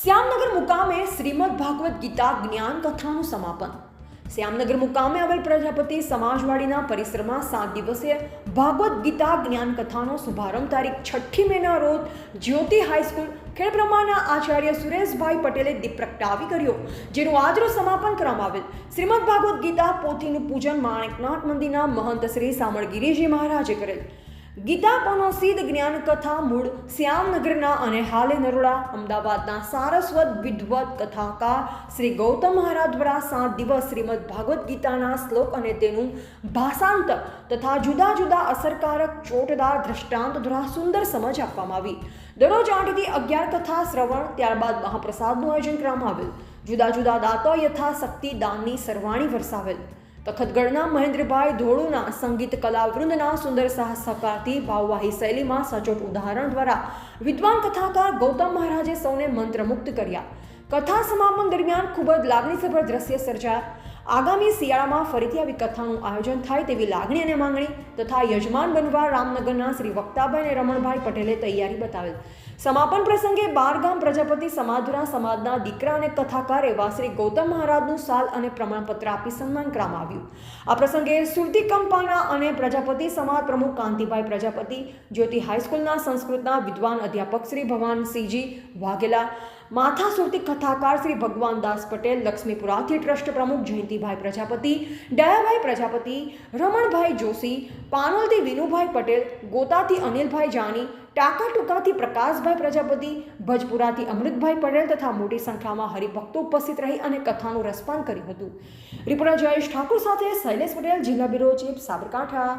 શ્યામનગર મુકામે શ્રીમદ ભાગવત ગીતા જ્ઞાન કથાનું સમાપન. શ્યામનગર મુકામે આવેલ પ્રજાપતિ સમાજવાડીના પરિસરમાં સાત દિવસીય ભાગવત ગીતા જ્ઞાન કથાનો શુભારંભ તારીખ છઠ્ઠી મેના રોજ જ્યોતિ હાઈસ્કૂલ ખેડબ્રહ્માના આચાર્ય સુરેશભાઈ પટેલે દીપ પ્રગટાવી કર્યો, જેનું આજરોજ સમાપન કરવામાં આવેલ. શ્રીમદ ભાગવત ગીતા પોથીનું પૂજન માણેકનાથ મંદિરના મહંત શ્રી સામળગીરીજી મહારાજે કરેલ. ગીતા પનોસીદ જ્ઞાન કથા મૂળ શ્યામનગરના અને હાલે નરોડા, અમદાવાદના સારસ્વત વિદ્વત કથાકાર શ્રી ગૌતમ મહારાજ દ્વારા સાત દિવસ શ્રીમદ ભાગવત ગીતાના શ્લોક અને તેનું ભાષાંતર તથા જુદા જુદા અસરકારક ચોટદાર દ્રષ્ટાંત દ્વારા સુંદર સમજ આપવામાં આવી. દરરોજ આઠથી અગિયાર કથા શ્રવણ, ત્યારબાદ મહાપ્રસાદનું આયોજન કરવામાં આવેલ. જુદા જુદા દાતો યથાશક્તિ દાનની સરવાણી વરસાવેલ. તખતગઢના મહેન્દ્રભાઈ ધોળુના સંગીત કલાવૃંદના સુંદર સાહસ સહકારથી ભાવવાહી શૈલીમાં સચોટ ઉદાહરણ દ્વારા વિદ્વાન કથાકાર ગૌતમ મહારાજે સૌને મંત્રમુગ્ધ કર્યા. કથા સમાપન દરમિયાન ખૂબ જ લાગણીસભર દ્રશ્ય સર્જાયા. આગામી શિયાળામાં ફરીથી આવી કથાનું આયોજન થાય તેવી લાગણી અને માંગણી તથા યજમાન બનવા રામનગરના શ્રી વક્તાભાઈ અને રમણભાઈ પટેલે તૈયારી બતાવેલ. સમાપન પ્રસંગે બારગામ પ્રજાપતિ સમાજના સમાજના દીકરા અને કથાકાર એવા શ્રી ગૌતમ મહારાજનું સાલ અને પ્રમાણપત્ર આપી સન્માન કરવામાં આવ્યું. આ પ્રસંગે સુરતી કંપાના અને પ્રજાપતિ સમાજ પ્રમુખ કાંતિભાઈ પ્રજાપતિ, જ્યોતિ હાઈસ્કૂલના સંસ્કૃતના વિદ્વાન અધ્યાપક શ્રી ભવાનસિંહજી વાઘેલા માથા સુરતી કથાકાર શ્રી ભગવાન દાસ પટેલ, લક્ષ્મીપુરાથી ટ્રસ્ટ પ્રમુખ જયંતિભાઈ પ્રજાપતિ, દયાભાઈ પ્રજાપતિ, રમણભાઈ જોશી, પાનોલથી વિનુભાઈ પટેલ, ગોતાથી અનિલભાઈ જાની ટાંકા ટૂંકાથી પ્રકાશભાઈ પ્રજાપતિ, ભજપુરાથી અમૃતભાઈ પટેલ તથા મોટી સંખ્યામાં હરિભક્તો ઉપસ્થિત રહી અને કથાનું રસપાન કર્યું હતું. રિપોર્ટર જયેશ ઠાકુર સાથે શૈલેષ પટેલ, જિલ્લા બ્યુરો ચીફ સાબરકાંઠા.